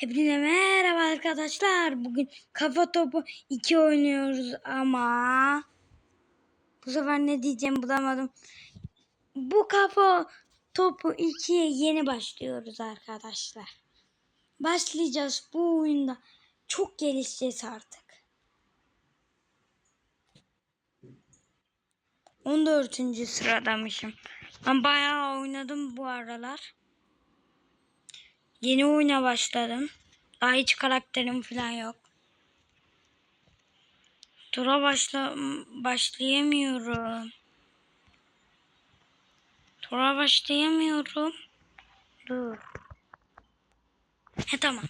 Hepinize merhaba arkadaşlar. Bugün kafa topu 2 oynuyoruz ama bu sefer ne diyeceğim bulamadım. Bu kafa topu 2'ye yeni başlıyoruz arkadaşlar. Başlayacağız bu oyunda. Çok gelişeceğiz artık. 14. sıradamışım. Ben bayağı oynadım bu aralar. Yeni oyuna başladım. Daha hiç karakterim falan yok. Tura başla başlayamıyorum. Tura başlayamıyorum. Dur. He tamam.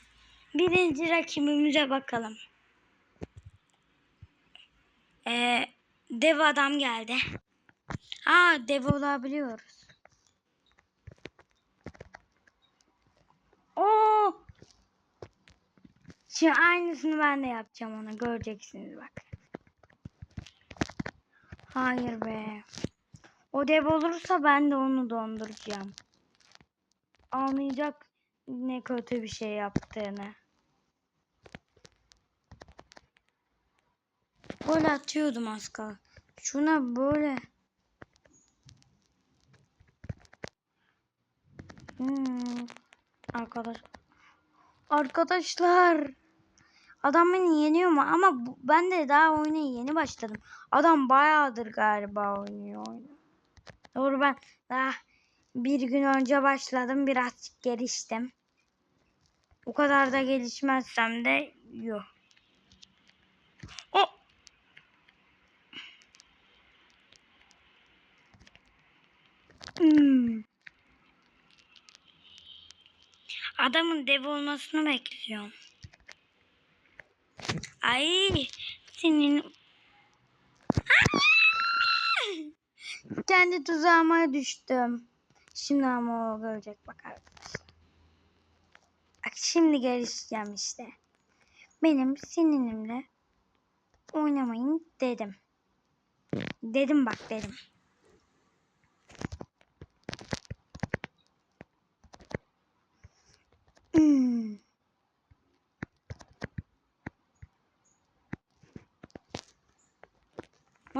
Birinci rakibimize bakalım. Ee, dev adam geldi. Aa dev olabiliyoruz. Oo! Şimdi aynısını ben de yapacağım ona. Göreceksiniz bak. Hayır be. O dev olursa ben de onu donduracağım. Anlayacak ne kötü bir şey yaptığını. Gol atıyordum az kala. Şuna böyle. Hmm. Arkadaş. Arkadaşlar. Adam beni yeniyor mu? Ama ben de daha oyuna yeni başladım. Adam bayağıdır galiba oynuyor. Doğru ben daha bir gün önce başladım. Birazcık geliştim. O kadar da gelişmezsem de yok. O Hmm. Adamın dev olmasını bekliyorum. Ay senin kendi tuzağıma düştüm. Şimdi ama o görecek bak arkadaşlar. Şimdi gelişeceğim işte. Benim seninle oynamayın dedim. Dedim bak dedim.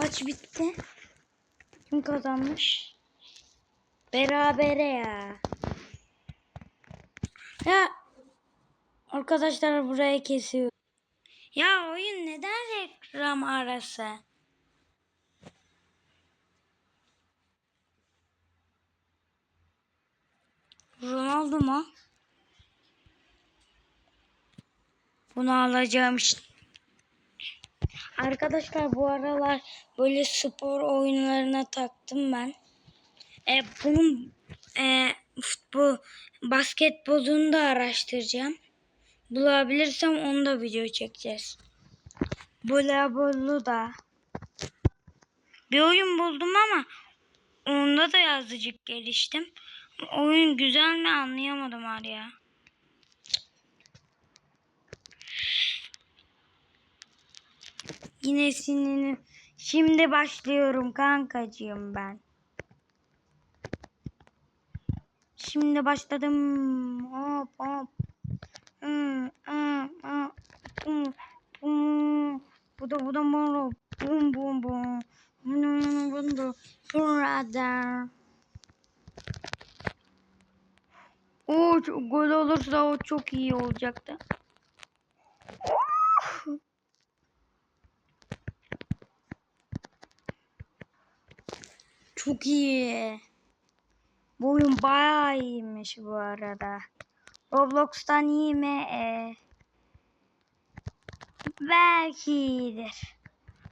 Maç bitti. Kim kazanmış? Berabere ya. Ya arkadaşlar buraya kesiyor. Ya oyun neden reklam arası? Ronaldo mu? Bunu alacağım işte. Arkadaşlar bu aralar böyle spor oyunlarına taktım ben. E, bunun e, futbol, basketbolunu da araştıracağım. Bulabilirsem onu da video çekeceğiz. Voleybolu da. Bir oyun buldum ama onda da azıcık geliştim. Oyun güzel mi anlayamadım var ya. Yine sinirim. Şimdi başlıyorum kankacığım ben. Şimdi başladım. Hop hop. Hmm, hmm, hmm, hmm, hmm. Bu da bu da bu bum bum bum. Bum bum bum. Brother. O çok- gol olursa o çok iyi olacaktı. Oh! Çok iyi. Bu oyun bayağı iyiymiş bu arada. Roblox'tan iyi mi? Ee, belki iyidir.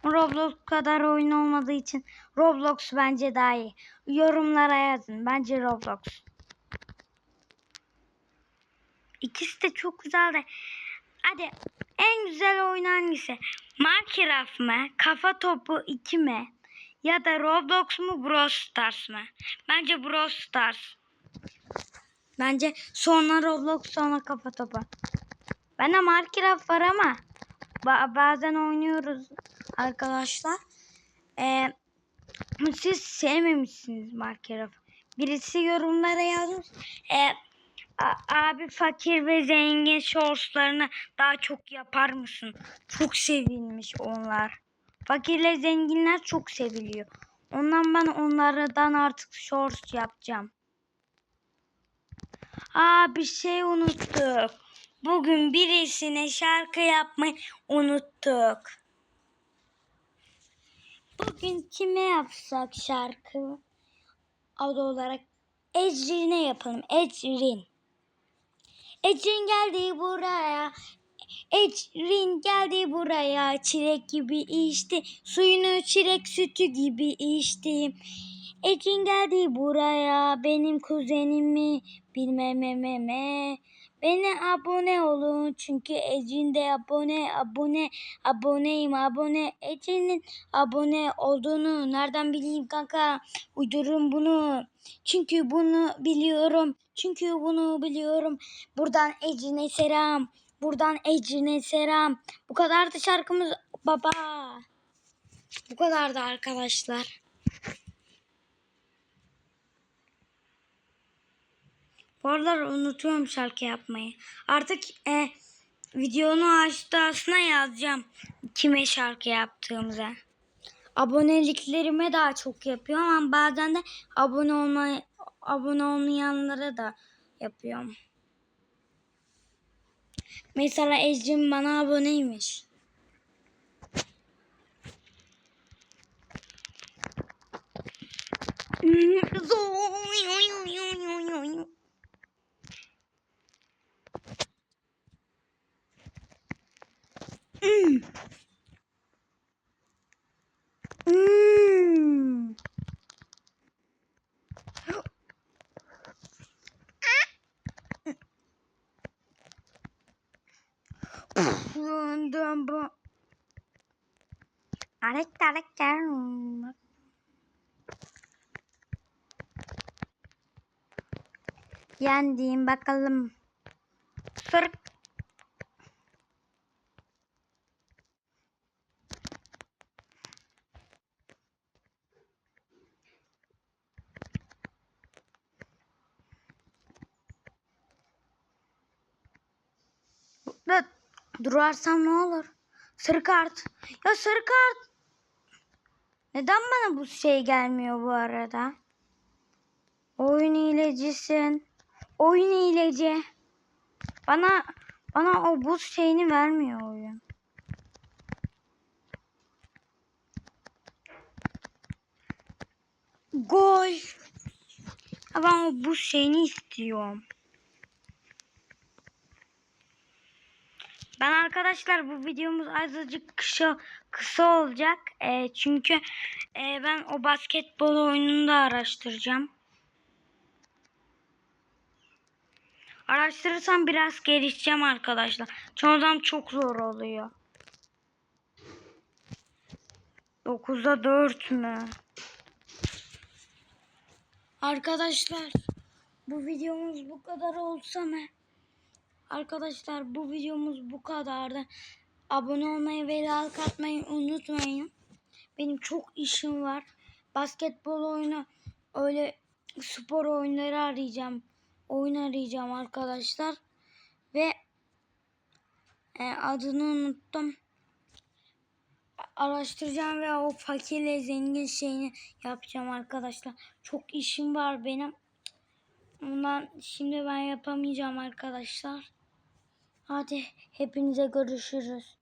Roblox kadar oyun olmadığı için Roblox bence daha iyi. Yorumlara yazın. Bence Roblox. İkisi de çok güzel de. Hadi en güzel oyun hangisi? Minecraft mı? Kafa topu 2 mi? Ya da Roblox mu Brawl Stars mı? Bence Brawl Stars. Bence sonra Roblox sonra kafa topu. Bende Minecraft var ama ba- bazen oynuyoruz arkadaşlar. Ee, siz sevmemişsiniz Minecraft. Birisi yorumlara yazmış. Ee, abi fakir ve zengin shortslarını daha çok yapar mısın? Çok sevilmiş onlar. Fakirle zenginler çok seviliyor. Ondan ben onlardan artık shorts yapacağım. Aa bir şey unuttuk. Bugün birisine şarkı yapmayı unuttuk. Bugün kime yapsak şarkı? Adı olarak Ecrin'e yapalım. Ecrin. Ecrin geldi buraya. Ecrin geldi buraya. Çilek gibi içti. Suyunu çilek sütü gibi içti. Ecrin geldi buraya. Benim kuzenimi bilmem ememe. Bana abone olun çünkü Ecrin de abone abone aboneyim abone Ecrin'in abone olduğunu nereden bileyim kanka uydururum bunu çünkü bunu biliyorum çünkü bunu biliyorum buradan Ecrin'e selam buradan Ecrin'e selam bu kadardı şarkımız baba bu kadardı arkadaşlar Bu aralar unutuyorum şarkı yapmayı. Artık e, videonu aşağısına yazacağım kime şarkı yaptığımıza. Aboneliklerime daha çok yapıyorum ama bazen de abone olma abone olmayanlara da yapıyorum. Mesela Ecrin bana aboneymiş. Hmm. Hmm. Döndüm bu. Arek arek gel. Yendiğim bakalım. Sırık. Da durarsam ne olur? Sarı kart. Ya sarı kart. Neden bana bu şey gelmiyor bu arada? Oyun hilecisin. Oyun hileci. Bana bana o buz şeyini vermiyor oyun. Gol. Ben o buz şeyini istiyorum. Ben arkadaşlar bu videomuz azıcık kısa kısa olacak. Ee, çünkü e, ben o basketbol oyununu da araştıracağım. Araştırırsam biraz gelişeceğim arkadaşlar. Çoğu zaman çok zor oluyor. 9'da 4 mü? Arkadaşlar bu videomuz bu kadar olsa mı? Arkadaşlar bu videomuz bu kadardı. Abone olmayı ve like atmayı unutmayın. Benim çok işim var. Basketbol oyunu öyle spor oyunları arayacağım. Oyun arayacağım arkadaşlar. Ve e, adını unuttum. Araştıracağım ve o fakirle zengin şeyini yapacağım arkadaşlar. Çok işim var benim. Ondan şimdi ben yapamayacağım arkadaşlar. Hadi hepinize görüşürüz.